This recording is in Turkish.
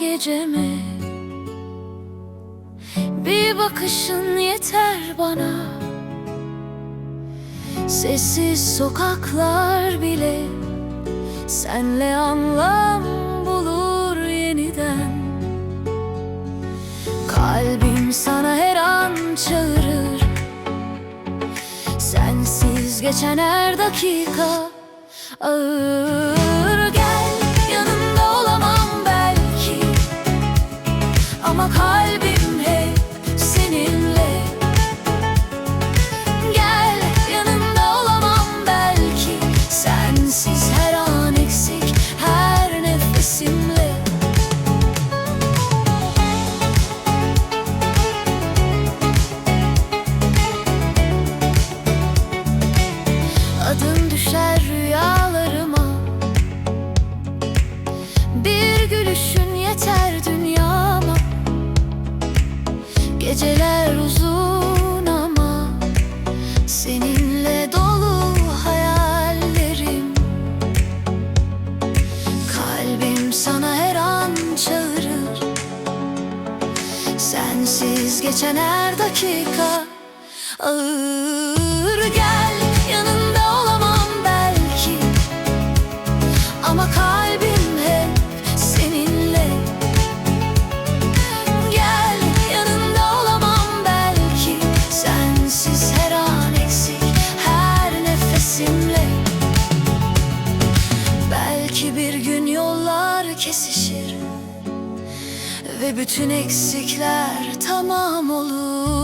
gecemi Bir bakışın yeter bana. Sessiz sokaklar bile Senle anlam bulur yeniden. Kalbim sana her an çağırır. Sensiz geçen her dakika ağır Sensiz geçen her dakika ağır. Gel yanında olamam belki. Ama kalbim hep seninle. Gel yanında olamam belki. Sensiz her an eksik her nefesimle. Belki bir gün yollar kesişir Ve bütün eksikler tamam olur